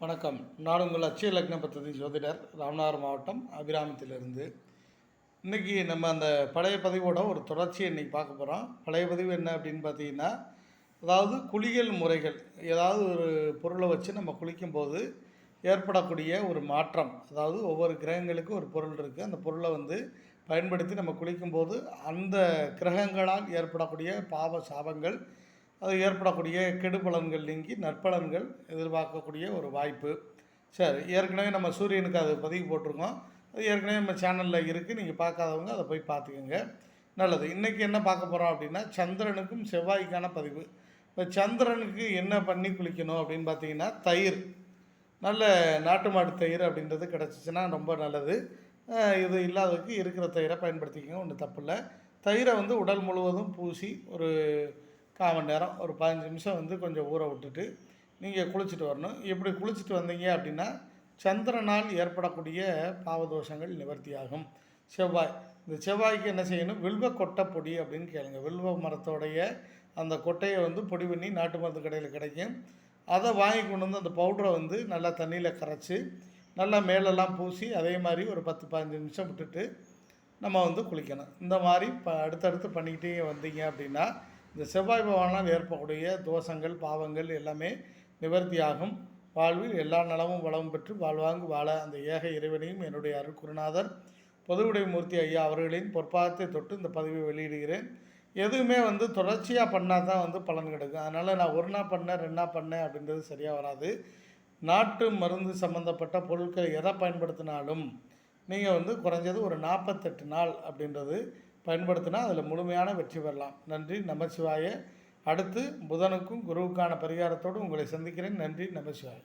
வணக்கம். நான் உங்கள் அச்சய லக்ன பத்ததி ஜோதிடர் ராமநாதர் மாவட்டம் அபிராமத்திலிருந்து. இன்றைக்கி நம்ம அந்த பழைய பதிவோட ஒரு தொடர்ச்சியை இன்றைக்கி பார்க்க போகிறோம் பழைய பதிவு என்ன அப்படின்னு பார்த்தீங்கன்னா அதாவது குளியல் முறைகள் ஏதாவது ஒரு பொருளை வச்சு நம்ம குளிக்கும்போது ஏற்படக்கூடிய ஒரு மாற்றம் அதாவது ஒவ்வொரு கிரகங்களுக்கும் ஒரு பொருள் இருக்குது அந்த பொருளை வந்து பயன்படுத்தி நம்ம குளிக்கும்போது அந்த கிரகங்களால் ஏற்படக்கூடிய பாவ சாபங்கள் அது ஏற்படக்கூடிய கெடுபலன்கள் நீங்கி நற்பலன்கள் எதிர்பார்க்கக்கூடிய ஒரு வாய்ப்பு. சரி ஏற்கனவே நம்ம சூரியனுக்கு அது பதிவு போட்டிருக்கோம். அது ஏற்கனவே நம்ம சேனலில் இருக்குது நீங்கள் பார்க்காதவங்க அதை போய் பார்த்துக்கோங்க. நல்லது. இன்றைக்கி என்ன பார்க்க போகிறோம் அப்படின்னா சந்திரனுக்கும் செவ்வாய்க்கான பதிவு. இப்போ சந்திரனுக்கு என்ன பண்ணி குளிக்கணும் அப்படின்னு பார்த்தீங்கன்னா தயிர். நல்ல நாட்டு மாட்டு தயிர் அப்படின்றது கிடச்சிச்சின்னா ரொம்ப நல்லது. இது இல்லாததுக்கு இருக்கிற தயிரை பயன்படுத்திக்கோங்க. ஒன்றும் தப்பு இல்லை தயிரை வந்து உடல் முழுவதும் பூசி ஒரு கால் மணி நேரம் ஒரு பதினஞ்சு நிமிஷம் வந்து கொஞ்சம் ஊற விட்டுட்டு நீங்கள் குளிச்சுட்டு வரணும். இப்படி குளிச்சுட்டு வந்தீங்க அப்படின்னா சந்திரனால் ஏற்படக்கூடிய பாவதோஷங்கள் நிவர்த்தியாகும். செவ்வாய். இந்த செவ்வாய்க்கு என்ன செய்யணும்? வில்வ கொட்டை பொடி அப்படின்னு கேளுங்க. வில்வ மரத்தோடைய அந்த கொட்டையை வந்து பொடி பண்ணி நாட்டு மருந்து கடையில் கிடைக்கும். அதை வாங்கி கொண்டு வந்து அந்த பவுடரை வந்து நல்லா தண்ணியில் கரைச்சி நல்லா மேலெல்லாம் பூசி அதே மாதிரி ஒரு பத்து பதினஞ்சு நிமிஷம் விட்டுட்டு நம்ம வந்து குளிக்கணும். இந்த மாதிரி இப்போ அடுத்தடுத்து பண்ணிக்கிட்டே வந்தீங்க அப்படின்னா இந்த செவ்வாய் பகவானால் ஏற்படக்கூடிய தோஷங்கள் பாவங்கள் எல்லாமே நிவர்த்தியாகும். வாழ்வில் எல்லா நலமும் வளமும் பெற்று வாழ்வாங்கு வாழ அந்த ஏக இறைவனையும் என்னுடைய அருள்குருநாதர் பொதுவுடை மூர்த்தி ஐயா அவர்களின் பொற்பாதத்தை தொட்டு இந்த பதிவை வெளியிடுகிறேன். எதுவுமே வந்து தொடர்ச்சியாக பண்ணால் தான் வந்து பலன் கிடைக்கும். அதனால் நான் ஒரு நாள் பண்ணேன் ரெண்டு நாள் பண்ணேன் அப்படின்றது சரியாக வராது. நாட்டு மருந்து சம்மந்தப்பட்ட பொருட்களை எதை பயன்படுத்தினாலும் நீங்கள் வந்து குறைஞ்சது ஒரு நாற்பத்தெட்டு நாள் அப்படின்றது பயன்படுத்தினா அதில் முழுமையான வெற்றி பெறலாம். நன்றி. நமசிவாய. அடுத்து புதனுக்கும் குருவுக்கான பரிகாரத்தோடு உங்களை சந்திக்கிறேன். நன்றி. நமசிவாய.